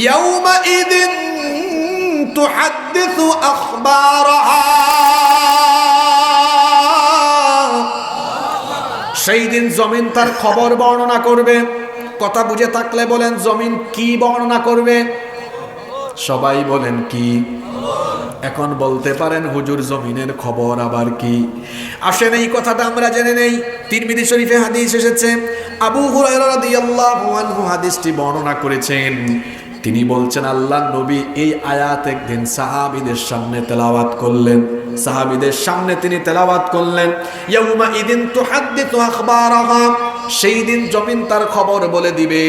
يومئذ تحدث أخبارها সেই দিন জমিন তার খবর বর্ণনা করবে কথা বুঝে থাকলে বলেন জমিন কি বর্ণনা করবে সবাই বলেন কি এখন বলতে পারেন হুজুর জমিনের খবর আবার কি আসেন এই কথাটা আমরা জেনে নেই তিরমিজি শরীফে হাদিস এসেছে আবু হুরায়রা রাদিয়াল্লাহু আনহু হাদিসটি বর্ণনা করেছেন তিনি বলছেন, আল্লাহ নবী এই আয়াত একদিন সাহাবিদের সামনে তেলাওয়াত করলেন। সাহাবিদের সামনে তিনি তেলাওয়াত করলেন, ইয়াউমা ইদিন আখবারাহা। সেই দিন জমিন তার খবর বলে দিবে।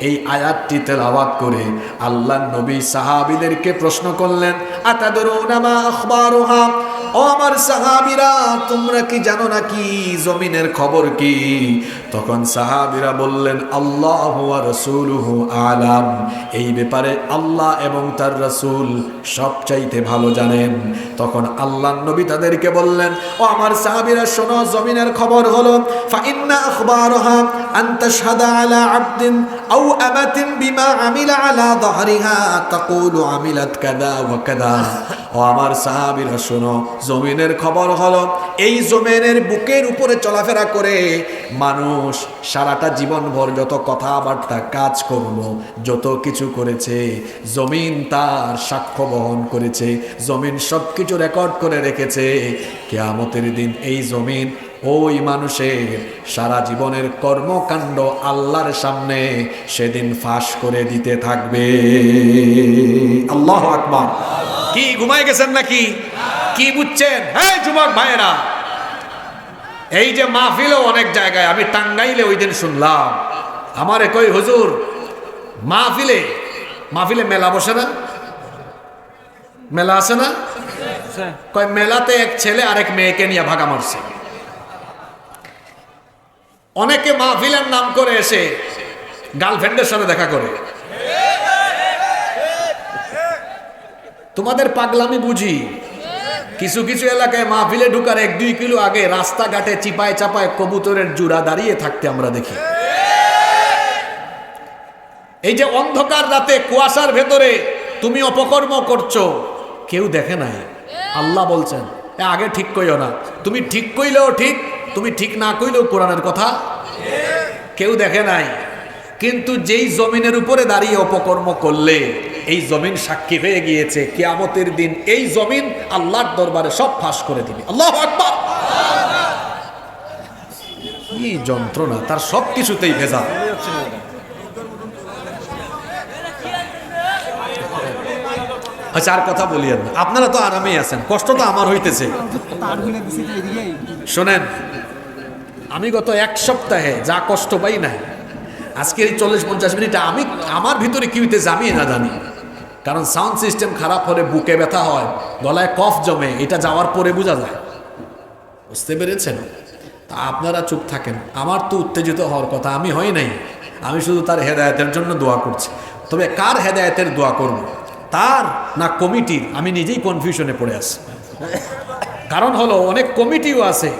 এই আয়াতটি তেলাওয়াত করে আল্লাহ নবী সাহাবীদেরকে প্রশ্ন করলেন আতাদরুনা আখবারুহা? ও আমার সাহাবীরা, তোমরা কি জানো নাকি জমিনের খবর কি? তখন সাহাবীরা বললেন, আল্লাহ রাসূলুহু আলাম। এই ব্যাপারে আল্লাহ এবং তার রাসূল সবচাইতে ভালো জানেন। তখন আল্লাহ নবী তাদেরকে বললেন, ও আমার সাহাবীরা, শোনো, জমিনের খবর হলো, ফা ইন্না আখবারুহা আন আলা আবদিন আও জমিনের খবর হলো, এই জমিনের বুকের উপরে চলাফেরা করে মানুষ সারাটা জীবনভর যত কথাবার্তা কাজ করল, যত কিছু করেছে, জমিন তার সাক্ষ্য বহন করেছে, জমিন সব কিছু রেকর্ড করে রেখেছে। কেয়ামতের দিন এই জমিন ওই মানুষের সারা জীবনের কর্মকাণ্ড আল্লাহর সামনে সেদিন ফাঁস করে দিতে থাকবে। আল্লাহ আকবার। কি ঘুমাই গেছেন নাকি? কি বুঝছেন? হ্যাঁ যুবক ভাইয়েরা এই যে মাহফিলও অনেক জায়গায় আমি টাঙ্গাইলে ওই দিন শুনলাম। আমার কই হুজুর মাহফিলে মাহফিলে মেলা বসে না? মেলা আছে না? কয় মেলাতে এক ছেলে আরেক মেয়েকে নিয়ে ভাগা মারছে। অনেকে মাহফিলের নাম করে এসে গার্লফ্রেন্ডের সাথে দেখা করে। তোমাদের পাগলামি বুঝি? কিছু কিছু এলাকায় মাহফিলে ঢুকার এক দুই কিলো আগে রাস্তাঘাটে চিপায় চাপায় কবুতরের জুড়া দাঁড়িয়ে থাকতে আমরা দেখি। এই যে অন্ধকার রাতে কুয়াশার ভেতরে তুমি অপকর্ম করছ, কেউ দেখে নাই। আল্লাহ বলছেন আগে ঠিক কইও না। তুমি ঠিক কইলেও ঠিক তুমি ঠিক না কইলেও কোরআনের কথা? কেউ দেখে নাই। কিন্তু যেই জমিনের উপরে দাঁড়িয়ে অপকর্ম করলে, এই জমিন সাক্ষী হয়ে গিয়েছে, কেয়ামতের দিন এই জমিন আল্লাহর দরবারে সব ফাঁস করে দিবে। আল্লাহ কি যন্ত্রণা, তার সব কিছুতেই ভেজা আচ্ছা আর কথা বলিয়েন না। আপনারা তো আরামেই আছেন, কষ্ট তো আমার হইতেছে। শোনেন, আমি গত এক সপ্তাহে যা কষ্ট পাই নাই, আজকের এই চল্লিশ পঞ্চাশ মিনিট আমি আমার ভিতরে কি হইতেছে আমি না জানি। কারণ সাউন্ড সিস্টেম খারাপ হলে বুকে ব্যথা হয়, গলায় কফ জমে, এটা যাওয়ার পরে বোঝা যায়। বুঝতে পেরেছেন? তা আপনারা চুপ থাকেন, আমার তো উত্তেজিত হওয়ার কথা আমি হই নাই। আমি শুধু তার হেদায়তের জন্য দোয়া করছি। তবে কার হেদায়তের দোয়া করব? তার না কমিটির? আমি নিজেই কনফিউশনে পড়ে আছি। কারণ হলো অনেক কমিটিও আছে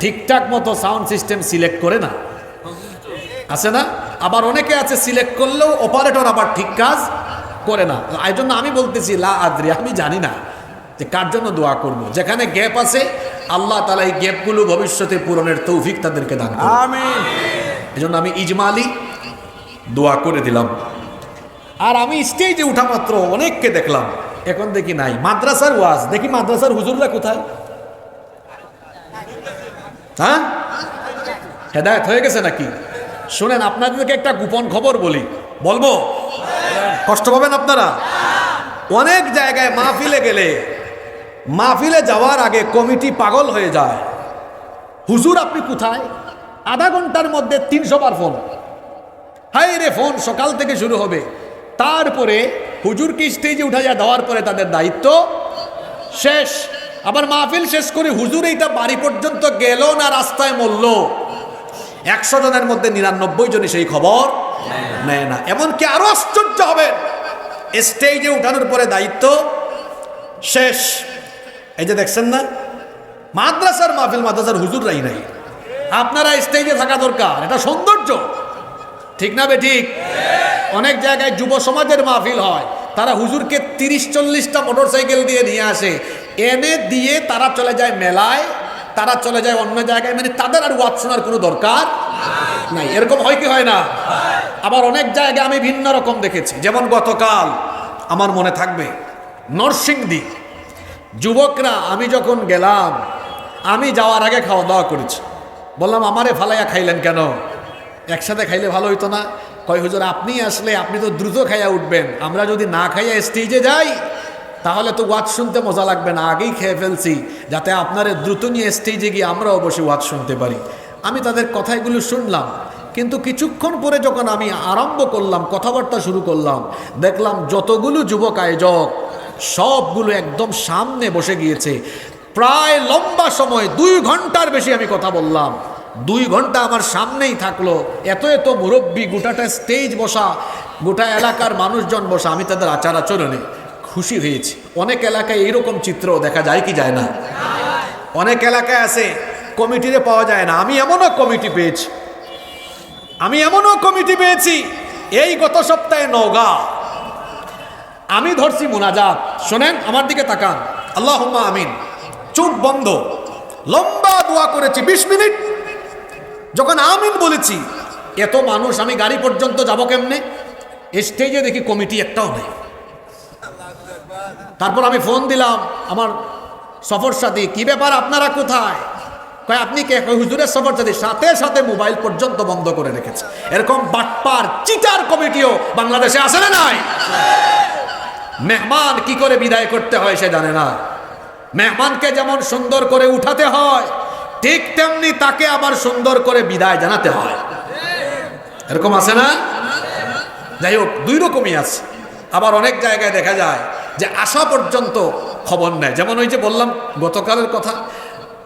ঠিকঠাক মতো সাউন্ড সিস্টেম সিলেক্ট করে না। আছে না? আবার অনেকে আছে সিলেক্ট করলেও অপারেটর আবার ঠিক কাজ করে না। এই জন্য আমি বলতেছি লা আদ্রি আমি জানি না যে কার জন্য দোয়া করব। যেখানে গ্যাপ আছে আল্লাহ তালা এই গ্যাপগুলো ভবিষ্যতে পূরণের তৌফিক তাদেরকে দান আমিন। এই জন্য আমি ইজমালি দোয়া করে দিলাম। আর আমি স্টেজে উঠা মাত্র অনেককে দেখলাম। এখন দেখি নাই। মাদ্রাসার ওয়াজ। দেখি মাদ্রাসার হুজুররা কোথায়? হ্যাঁ? হেদায়ত হয়ে গেছে নাকি? শুনেন, আপনাদেরকে একটা গোপন খবর বলি। বলব? কষ্ট পাবেন আপনারা? অনেক জায়গায় মাহফিলে গেলে, মাহফিলে যাওয়ার আগে কমিটি পাগল হয়ে যায়। হুজুর, আপনি কোথায়? আধা ঘণ্টার মধ্যে তিনশো বার ফোন। হাই রে, ফোন সকাল থেকে শুরু হবে। তারপরে হুজুরকে স্টেজে উঠা যায় দেওয়ার পরে তাদের দায়িত্ব শেষ। আবার মাহফিল শেষ করে হুজুর এইটা বাড়ি পর্যন্ত গেল না রাস্তায় মরল? একশো জনের মধ্যে নিরানব্বই জনই সেই খবর নেয় না। এমনকি আরও আশ্চর্য হবে স্টেজে উঠানোর পরে দায়িত্ব শেষ। এই যে দেখছেন না, মাদ্রাসার মাহফিল মাদ্রাসার হুজুররাই নাই। আপনারা স্টেজে থাকা দরকার, এটা সৌন্দর্য। ঠিক না বে ঠিক? অনেক জায়গায় যুব সমাজের মাহফিল হয়। তারা হুজুরকে তিরিশ, চল্লিশটা মোটর সাইকেল দিয়ে নিয়ে আসে। এনে দিয়ে তারা চলে যায় মেলায়, তারা চলে যায় অন্য জায়গায়। মানে তাদের আর ওয়াজ শোনার কোনো দরকার নাই। এরকম হয় কি হয় না? আবার অনেক জায়গায় আমি ভিন্ন রকম দেখেছি। যেমন গতকাল আমার মনে থাকবে, নরসিংদী। যুবকরা, আমি যখন গেলাম, আমি যাওয়ার আগে খাওয়া দাওয়া করেছি। বললাম, আমারে ফালাইয়া খাইলেন কেন? একসাথে খাইলে ভালো হইতো না। কয়, হুজুর, আপনি আসলে, আপনি তো দ্রুত খাইয়া উঠবেন। আমরা যদি না খাইয়া স্টেজে যাই, তাহলে তো ওয়াজ শুনতে মজা লাগবে না। আগেই খেয়ে ফেলছি। যাতে আপনার দ্রুত নিয়ে স্টেজে গিয়ে আমরাও বসে ওয়াজ শুনতে পারি। আমি তাদের কথাগুলো শুনলাম। কিন্তু কিছুক্ষণ পরে যখন আমি আরম্ভ করলাম, কথাবার্তা শুরু করলাম, দেখলাম যতগুলো যুবক আয়োজক, সবগুলো একদম সামনে বসে গিয়েছে। প্রায় লম্বা সময়, দুই ঘণ্টার বেশি আমি কথা বললাম। দুই ঘণ্টা আমার সামনেই থাকল। এত এত মুরব্বী, গোটাটা স্টেজ বসা, গোটা এলাকার মানুষজন বসা, আমি তাদের আচার আচরণে খুশি হয়েছি। অনেক এলাকায় এইরকম চিত্র দেখা যায় কি যায় না? অনেক এলাকায় আছে কমিটিতে পাওয়া যায় না। আমি এমনও কমিটি পেয়েছি। আমি এমনও কমিটি পেয়েছি, এই গত সপ্তাহে নওগাঁ। আমি ধরছি মোনাজাত। শোনেন, আমার দিকে তাকান। আল্লাহ আমিন। চোখ বন্ধ। লম্বা দোয়া করেছি, বিশ মিনিট। যখন আমিন বলেছি, এত মানুষ, আমি গাড়ি পর্যন্ত যাব কেমনে? স্টেজে দেখি কমিটি একটাও নেই। তারপর আমি ফোন দিলাম, আমার সফর সাথী, কি ব্যাপার, আপনারা কোথায়? কয়, আপনি কে? হুজুরের সফর সাথী, সাথে সাথে মোবাইল পর্যন্ত বন্ধ করে রেখেছে। এরকম বাটপার, চিটার কমিটিও বাংলাদেশে আসে না নাই? মেহমান কি করে বিদায় করতে হয় সে জানে না। মেহমানকে যেমন সুন্দর করে উঠাতে হয় ঠিক তেমনি তাকে আবার সুন্দর করে বিদায় জানাতে হয়। এরকম আছে না? যাই হোক, দুই রকমই আছে। আবার অনেক জায়গায় দেখা যায় যে আসা পর্যন্ত খবর নেয়। যেমন ওই যে বললাম, গতকালের কথা,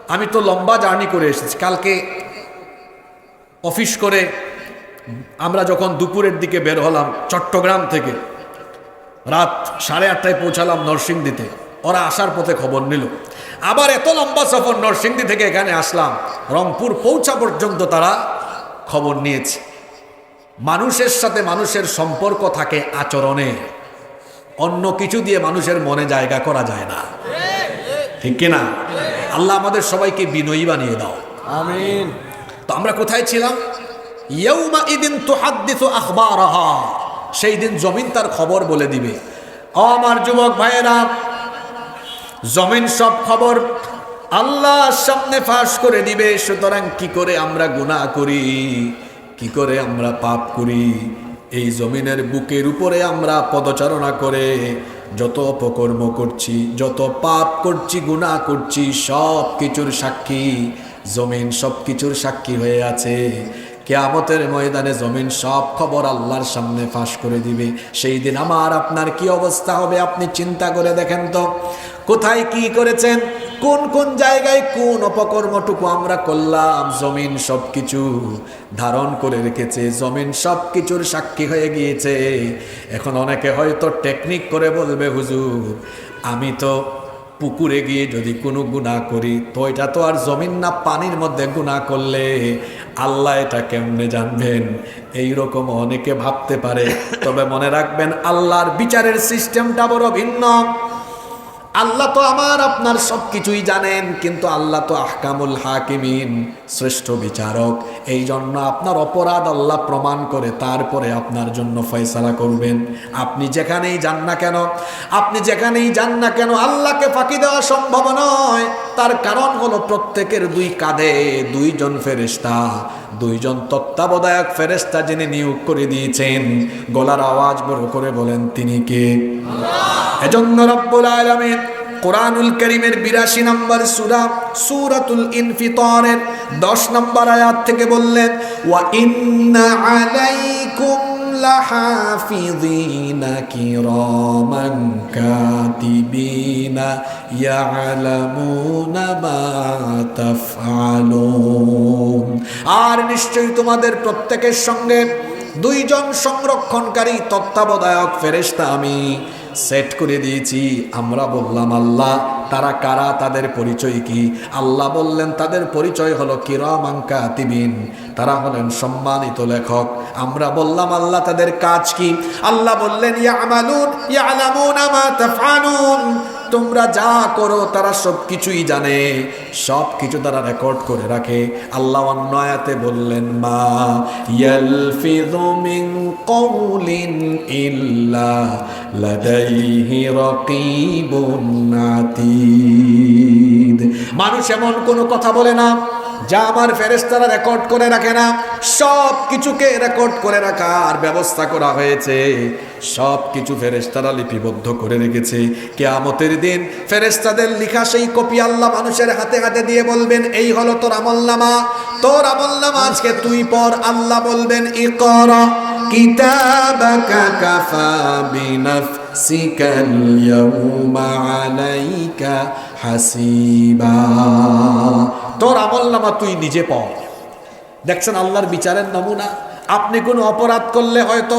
আমি তো লম্বা জার্নি করে এসেছি। কালকে অফিস করে আমরা যখন দুপুরের দিকে বের হলাম চট্টগ্রাম থেকে, রাত সাড়ে আটটায় পৌঁছালাম নরসিংদীতে। ওরা আসার পথে খবর নিল। আবার এত লম্বা সফর নরসিংদী থেকে এখানে আসলাম। রংপুর পৌঁছা পর্যন্ত তারা খবর নিয়েছে। মানুষের সাথে মানুষের সম্পর্ক থাকে আচরণে। অন্য কিছু দিয়ে মানুষের মনে জায়গা করা যায় না। ঠিক কিনা আল্লাহ আমাদের সবাইকে বিনয়ী বানিয়ে দাও। আমিন। তো আমরা কোথায় ছিলাম? ইয়ৌমা ইদিন তো হাদ্দিত আখবারাহা। সেই দিন জমিন তার খবর বলে দিবে। ও আমার যুবক ভাইয়েরা জমিন সব খবর আল্লাহর সামনে ফাঁস করে দিবে, সুতরাং কি করে আমরা গুনাহ করি? কি করে আমরা পাপ করি? এই জমিনের বুকের উপরে আমরা পদচারণা করে যত অপকর্ম করছি, যত পাপ করছি, গুনাহ করছি, সব কিছুর সাক্ষী, জমিন সব কিছুর সাক্ষী হয়ে আছে। কেয়ামতের ময়দানে জমিন সব খবর আল্লাহর সামনে ফাঁস করে দিবে। সেই দিন আমার, আপনার কি অবস্থা হবে আপনি চিন্তা করে দেখেন তো। কোথায় কি করেছেন? কোন কোন জায়গায় কোন অপকর্মটুকু আমরা করলাম? জমিন সব কিছু ধারণ করে রেখেছে, জমিন সব কিছুর সাক্ষী হয়ে গিয়েছে। এখন অনেকে হয়তো টেকনিক করে বলবে, হুজুর, আমি তো পুকুরে গিয়ে যদি কোনো গুণা করি, তো এটা তো আর জমিন না পানির মধ্যে গুণা করলে আল্লাহ এটা কেমনে জানবেন? এই রকম অনেকে ভাবতে পারে। তবে মনে রাখবেন, আল্লাহর বিচারের সিস্টেমটা বড় ভিন্ন। আল্লাহ তো আমার আপনার সব কিছুই জানেন, কিন্তু আল্লাহ তো আহকামুল হাকিমিন, শ্রেষ্ঠ বিচারক। এই জন্য আপনার অপরাধ আল্লাহ প্রমাণ করে তারপরে আপনার জন্য ফয়সালা করবেন। আপনি যেখানেই যান না কেন, আপনি যেখানেই যান না কেন, আল্লাহকে ফাঁকি দেওয়া সম্ভব নয়। তার কারণ হলো প্রত্যেকের দুই কাঁধে দুইজন ফেরেস্তা দুইজন তত্ত্বাবধায়ক ফেরেস্তা যিনি নিয়োগ করে দিয়েছেন। গলার আওয়াজ বড় করে বলেন, তিনি কে? এজন্য রব্বুল আলামিন কোরআনুল করিমের বিরাশি নম্বর সুরা সুরাতুল ইনফিতরের দশ নম্বর আয়াত থেকে বললেন ওয়া ইন্না আলাইকুম لحافظين كراما كاتبين يعلمون ما تفعلون আর নিশ্চয়ই তোমাদের প্রত্যেকের সঙ্গে দুইজন সংরক্ষণকারী তত্ত্বাবধায়ক ফেরেশতা আমি সেট করে দিয়েছি। আমরা বললাম, আল্লাহ, তারা কারা? তাদের পরিচয় কি? আল্লাহ বললেন, তাদের পরিচয় হলো কিরামাঙ্কা তিবিন তারা হলেন সম্মানিত লেখক। আমরা বললাম, আল্লাহ, তাদের কাজ কি? আল্লাহ বললেন ইয়া আমালুন ইয়া আলামুন আমা তাফআলুন। তোমরা যা করো তারা সব কিছুই জানে। সব কিছু তারা রেকর্ড করে রাখে। আল্লাহ অন্যয়াতে বললেন, মা ইয়ালফিযু মিন কওলিন ইল্লা লাদাইহি রাকিবুন আতীদ। মানুষ এমন কোনো কথা বলে না। যা আমার ফেরেস্তারা রেকর্ড করে রাখে না, সব কিছুকে রেকর্ড করে রাখার ব্যবস্থা করা হয়েছে। সব কিছু ফেরেস্তারা লিপিবদ্ধ করে রেখেছে। কেয়ামতের দিন ফেরেস্তাদের লিখা সেই কপি আল্লাহ মানুষের হাতে হাতে দিয়ে বলবেন, এই হলো তোর আমলনামা তোর আমলনামা আজকে তুই পর আল্লাহ বলবেন কিতাবাকা কাফা বিনাফসিকাল ইয়াউমা আলাইকা হাসিবা। তোর আমল নামা তুই নিজে পড় দেখছেন আল্লাহর বিচারের নমুনা। আপনি কোনো অপরাধ করলে হয়তো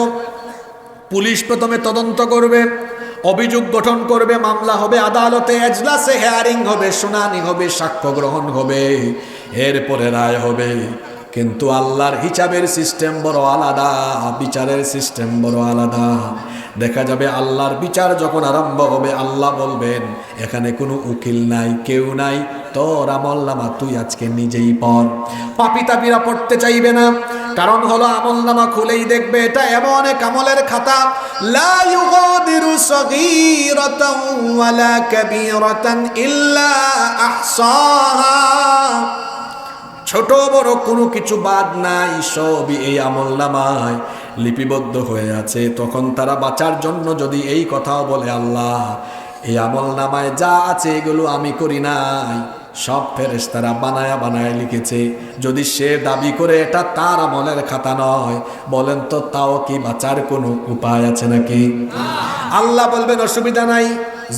পুলিশ প্রথমে তদন্ত করবে, অভিযোগ গঠন করবে, মামলা হবে, আদালতে এজলাসে হেয়ারিং হবে, শুনানি হবে, সাক্ষ্য গ্রহণ হবে, এরপরে রায় হবে। কিন্তু আল্লাহর হিসাবের সিস্টেম বড় আলাদা, বিচারের সিস্টেম বড় আলাদা। দেখা যাবে আল্লাহর বিচার যখন আরম্ভ হবে, আল্লাহ বলবেন, এখানে কোনো উকিল নাই, কেউ নাই, তোর আমল তুই আজকে নিজেই পড় পাপি তাপিরা পড়তে চাইবে না, কারণ হলো আমল নামা খুলেই দেখবে এটা এমন এক আমলের খাতা। লা সগীরাতাও ওয়ালা কাবীরাতান ইল্লা আহসাহা। ছোট বড় কোনো কিছু বাদ নাই, সবই এই আমল নামায়। লিপিবদ্ধ হয়ে আছে তখন তারা বাঁচার জন্য যদি এই কথাও বলে আল্লাহ এই আমল নামায় যা আছে এগুলো আমি করি নাই। সব ফেরেস তারা বানায়া বানায় লিখেছে যদি সে দাবি করে এটা তার আমলের খাতা নয় বলেন তো তাও কি বাঁচার কোনো উপায় আছে নাকি? আল্লাহ বলবেন অসুবিধা নাই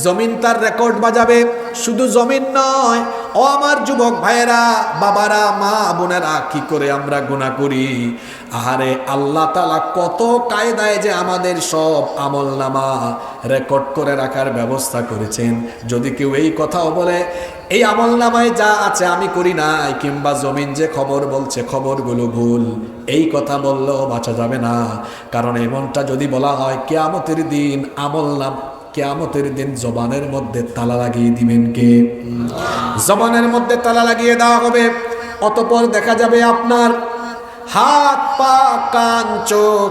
জমিন তার রেকর্ড বাজাবে। শুধু জমিন নয়, ও আমার যুবক ভাইয়েরা, বাবারা, মা, বোনেরা, কি করে আমরা গুণা করি? আহারে আল্লাহ তালা কত কায়দায় যে আমাদের সব আমল নামা রেকর্ড করে রাখার ব্যবস্থা করেছেন। যদি কেউ এই কথাও বলে, এই আমল নামায় যা আছে আমি করি নাই, কিংবা জমিন যে খবর বলছে খবরগুলো ভুল। এই কথা বললেও বাঁচা যাবে না। কারণ এমনটা যদি বলা হয়, কেয়ামতের দিন আমল নাম কেয়ামতের দিন জবানের মধ্যে তালা লাগিয়ে দিবেন কে? জবানের মধ্যে তালা লাগিয়ে দেওয়া হবে। অতপর দেখা যাবে আপনার হাত, পা, কান, চোখ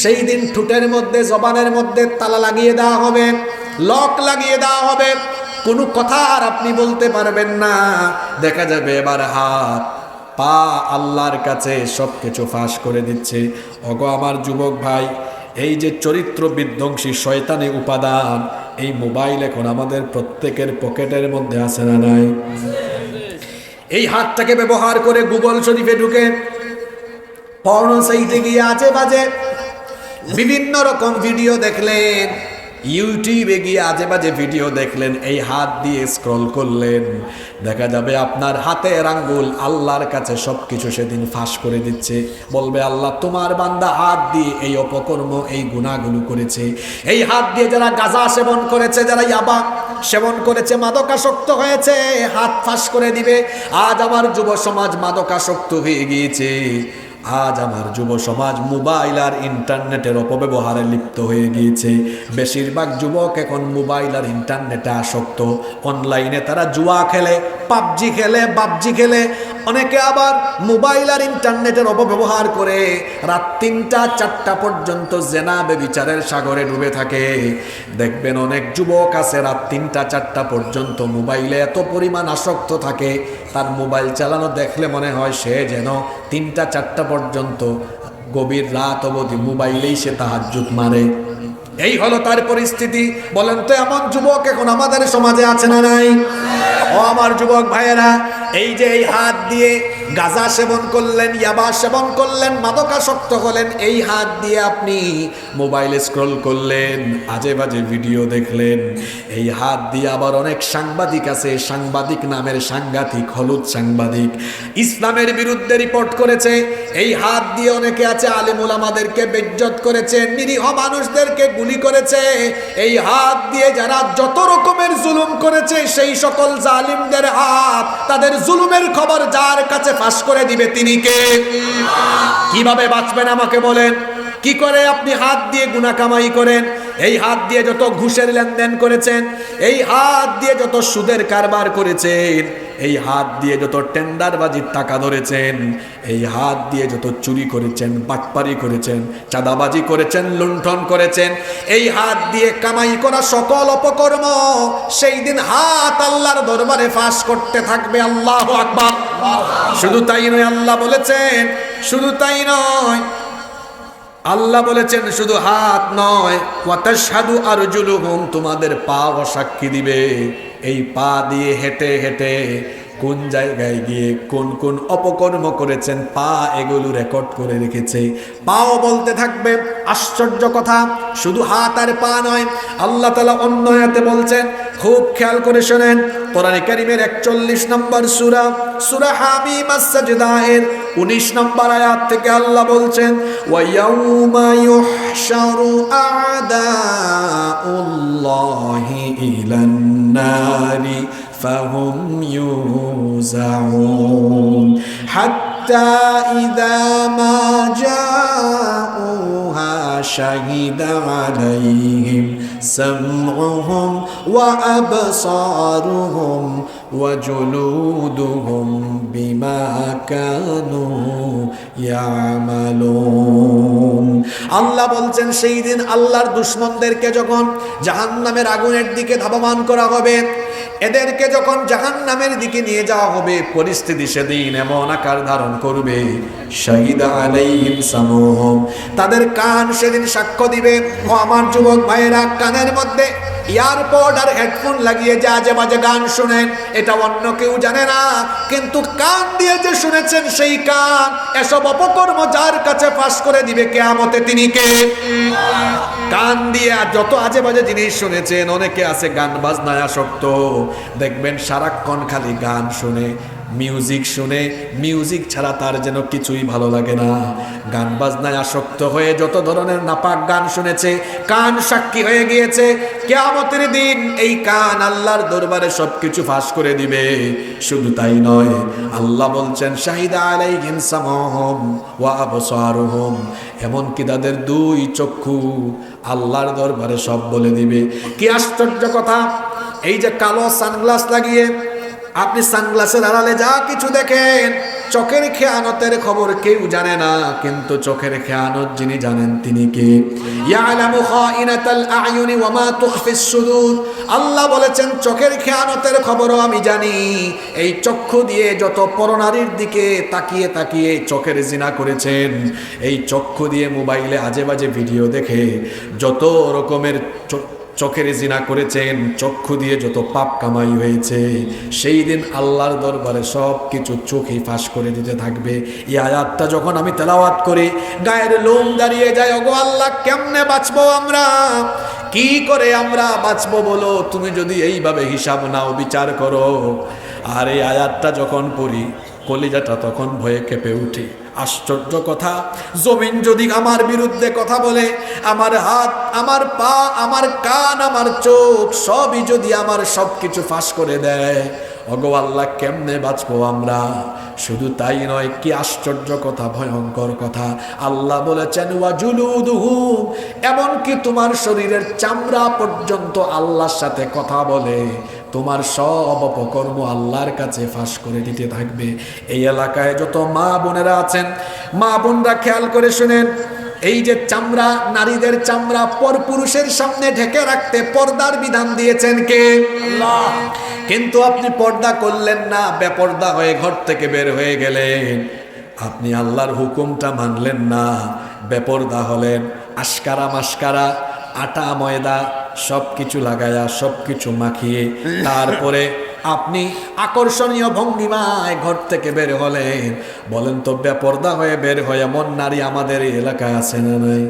সেই দিন ঠুটের মধ্যে, জবানের মধ্যে তালা লাগিয়ে দেওয়া হবে, লক লাগিয়ে দেওয়া হবে। কোনো কথা আর আপনি বলতে পারবেন না। দেখা যাবে এবার হাত, পা আল্লাহর কাছে সব কিছু ফাঁস করে দিচ্ছে। অগো আমার যুবক ভাই, এই যে চরিত্র বিধ্বংসী শয়তানি উপাদান, এই মোবাইল এখন আমাদের প্রত্যেকের পকেটের মধ্যে আছে না নাই? এই হাতটাকে ব্যবহার করে গুগল শরীফে ঢুকে, পর্ণ সাইটে গিয়ে আছে বাজে বিভিন্ন রকম ভিডিও দেখলেন। ইউটিউবে গিয়ে আজে বাজে ভিডিও দেখলেন, এই হাত দিয়ে স্ক্রল করলেন। দেখা যাবে আপনার হাতের আঙ্গুল আল্লাহর কাছে সব কিছু সেদিন ফাঁস করে দিচ্ছে। বলবে আল্লাহ, তোমার বান্দা হাত দিয়ে এই অপকর্ম, এই গুণাগুলো করেছে। এই হাত দিয়ে যারা গাঁজা সেবন করেছে, যারা ইয়াবা সেবন করেছে, মাদকাসক্ত হয়েছে, হাত ফাঁস করে দিবে। আজ আমার যুব সমাজ মাদকাসক্ত হয়ে গিয়েছে। আজ আমার যুব সমাজ মোবাইল আর ইন্টারনেটের অপব্যবহারে লিপ্ত হয়ে গিয়েছে। বেশিরভাগ যুবক এখন মোবাইল আর ইন্টারনেটে আসক্ত। অনলাইনে তারা জুয়া খেলে, পাবজি খেলে, বাবজি খেলে। অনেকে আবার মোবাইল আর ইন্টারনেটের অপব্যবহার করে। রাত তিনটা, চারটা পর্যন্ত জেনা বেবিচারের সাগরে ডুবে থাকে। দেখবেন অনেক যুবক আছে, রাত তিনটা, চারটা পর্যন্ত মোবাইলে এত পরিমাণ আসক্ত থাকে। তার মোবাইল চালানো দেখলে মনে হয় সে যেন তিনটা, চারটা পর্যন্ত গভীর রাত অবধি মোবাইলেই সে তাহাজুত মারে। এই হলো তার পরিস্থিতি। বলেন তো, এমন যুবক এখন আমাদের সমাজে আছে না নাই? ও আমার যুবক ভাইয়েরা, এই যে এই হাত দিয়ে গাঁজা সেবন করলেন, ইয়াবা সেবন করলেন, মাদকাসক্ত হলেন, এই হাত দিয়ে আপনি মোবাইলে স্ক্রল করলেন, আজে বাজে ভিডিও দেখলেন। এই হাত দিয়ে আবার অনেক সাংবাদিক আছে, সাংবাদিক নামের সাংঘাতিক, হলুদ সাংবাদিক। ইসলামের বিরুদ্ধে রিপোর্ট করেছে, এই হাত দিয়ে অনেকে আছে, আলিমুল আমাদেরকে বেজ্জত করেছে, নিরীহ মানুষদেরকে গুলি করেছে, এই হাত দিয়ে যারা যত রকমের জুলুম করেছে, সেই সকল জালিমদের হাত তাদের জুলুমের খবর যার কাছে ফাঁস করে দিবে তিনি কে? কীভাবে বাঁচবেন আমাকে বলেন। কি করে আপনি হাত দিয়ে গুনা কামাই করেন? এই হাত দিয়ে যত ঘুষের লেনদেন করেছেন, এই হাত দিয়ে যত সুদের কারবার করেছেন, এই হাত দিয়ে যত টেন্ডারবাজির টাকা ধরেছেন, এই হাত দিয়ে যত চুরি করেছেন, বাটপারি করেছেন, চাঁদাবাজি করেছেন, লুণ্ঠন করেছেন, এই হাত দিয়ে কামাই করা সকল অপকর্ম সেই দিন হাত আল্লাহর দরবারে ফাঁস করতে থাকবে। আল্লাহ আকবার। শুধু তাই নয়, আল্লাহ বলেছেন, শুধু তাই নয় আল্লাহ বলেছেন, শুধু হাত নয় সাধু আর জুলুহুম তোমাদের পা সাক্ষী দিবে। এই পা দিয়ে হেঁটে হেঁটে কোন জায়গায় গিয়ে কোন কোন অপকর্ম করেছেন, পা এগুলো রেকর্ড করে রেখেছে। পাও বলতে থাকবে, আশ্চর্য কথা, শুধু হাত আর পা নয়, আল্লাহ তালা অন্য হাতে বলছেন, খুব খেয়াল করে শোনেন, কোরআনে কারিমের একচল্লিশ নম্বর সুরা সুরা হামিম সাজদায়ের উনিশ নম্বর আয়াত থেকে আল্লাহ বলছেন ওয়াইয়াউমা ইউহশারু আ'দাউল্লাহি ফাহুম ইউজাউন হাত্তা ইযা মা জাউহা শাহিদা আলাইহিম سمعهم وأبصارهم وجلودهم بما كانوا يعملون আল্লাহ বলছেন সেই দিন আল্লাহর দুশ্মনদেরকে যখন জাহান্নামের আগুনের দিকে ধাবমান করা হবে এদেরকে যখন জাহান্নামের দিকে নিয়ে যাওয়া হবে, পরিস্থিতি সেদিন এমন আকার ধারণ করবে। তাদের কান সেদিন সাক্ষ্য দিবে। ও আমার যুবক ভাইয়েরা, কানের মধ্যে ইয়ারপড আর হেডফোন লাগিয়ে যা যে বাজে গান শুনেন। এটা অন্য কেউ জানে না, কিন্তু কান দিয়ে যে শুনেছেন সেই কান, এসব অপকর্ম যার কাছে ফাঁস করে দিবে কেয়ামতে তিনি কে? কান দিয়ে আর যত আজে বাজে জিনিস শুনেছেন, অনেকে আছে গান বাজনায় আসক্ত। দেখবেন সারাক্ষণ খালি গান শুনে মিউজিক শুনে মিউজিক ছাড়া তার যেন কিছুই ভালো লাগে না। গান বাজনায় আসক্ত হয়ে যত ধরনের নাপাক গান শুনেছে, কান সাক্ষী হয়ে গিয়েছে, কেয়ামতের দিন এই কান আল্লাহর দরবারে সবকিছু ফাঁস করে দিবে। শুধু তাই নয়, আল্লাহ বলছেন, শাহিদা আলাইহিম সামহম ওয়া আবসারুহুম। এমনকি তাদের দুই চক্ষু আল্লাহর দরবারে সব বলে দিবে। কি আশ্চর্য কথা! এই যে কালো সানগ্লাস লাগিয়ে আপনি সানগ্লাসের আড়ালে যা কিছু দেখেন, চোখের খেয়ানতের খবর কেউ জানে না, কিন্তু চোখের খেয়ানত যিনি জানেন তিনি কে? আল্লাহ বলেছেন, চোখের খেয়ানতের খবরও আমি জানি। এই চক্ষু দিয়ে যত পরনারীর দিকে তাকিয়ে তাকিয়ে চোখের জিনা করেছেন, এই চক্ষু দিয়ে মোবাইলে আজে বাজে ভিডিও দেখে যত রকমের চোখের জিনা করেছেন, চক্ষু দিয়ে যত পাপ কামাই হয়েছে, সেই দিন আল্লাহর দরবারে সব কিছু চোখে ফাঁস করে দিতে থাকবে। এই আয়াতটা যখন আমি তেলাওয়াত করি, গায়ের লোম দাঁড়িয়ে যায়, ওগো আল্লাহ, কেমনে বাঁচবো আমরা? কি করে আমরা বাঁচবো বলো? তুমি যদি এইভাবে হিসাব নাও, বিচার করো। আর এই আয়াতটা যখন পড়ি, কলিজাটা তখন ভয়ে কেঁপে উঠি। আশ্চর্য কথা। জমিন যদি আমার বিরুদ্ধে কথা বলে, আমার হাত, আমার পা, আমার কান, আমার চোখ, সবই যদি আমার সব কিছু ফাঁস করে দেয় অগো আল্লাহ কেমনে বাঁচবো আমরা? শুধু তাই নয়, কি আশ্চর্য কথা, ভয়ঙ্কর কথা। আল্লাহ বলেছেন ওয়া জুলুদুহুম এমনকি তোমার শরীরের চামড়া পর্যন্ত আল্লাহর সাথে কথা বলে। তোমার সব অপকর্ম আল্লাহর কাছে ফাঁস করে দিতে থাকবে। এই এলাকায় যত মা বোনেরা আছেন মা বোনরা খেয়াল করে শুনেন এই যে চামড়া নারীদের চামড়া পর পুরুষের সামনে ঢেকে রাখতে পর্দার বিধান দিয়েছেন কে? কিন্তু আপনি পর্দা করলেন না বেপর্দা হয়ে ঘর থেকে বের হয়ে গেলেন। আপনি আল্লাহর হুকুমটা মানলেন না বেপরদা হলেন। আশকারা মাস্কারা আটা ময়দা সব কিছু লাগায়া সব কিছু মাখিয়ে, তারপরে আপনি আকর্ষণীয় ভঙ্গিমায় ঘর থেকে বের হলেন। বলেন তো ব্যাপর্দা হয়ে বের হয়ে এমন নারী আমাদের এলাকায় আছে না নাই?